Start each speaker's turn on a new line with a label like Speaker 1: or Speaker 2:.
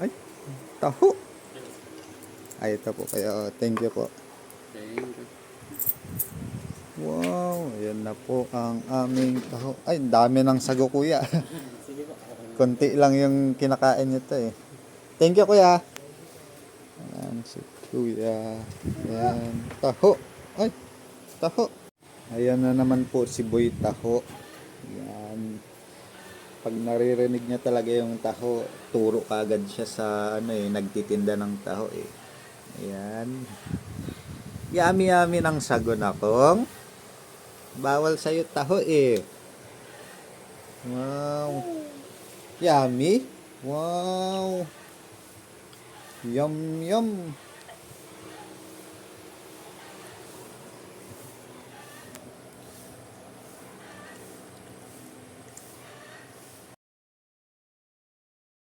Speaker 1: Ay, taho. Ay, ito po kayo. Thank you po.
Speaker 2: Thank you.
Speaker 1: Wow, ayan na po ang aming taho. Ay, dami ng sago kuya. Konti lang yung kinakain nito eh. Thank you kuya. Ayan si kuya. Ayan. Taho. Ay, taho. Ayan na naman po si Boy Taho. Ayan. Pag naririnig niya talaga yung taho, turo kagad siya sa ano eh, nagtitinda ng taho eh. Ayan. Yami-yami ng sagon akong. Bawal sa'yo taho eh. Wow. Yummy. Wow. Yum, yum.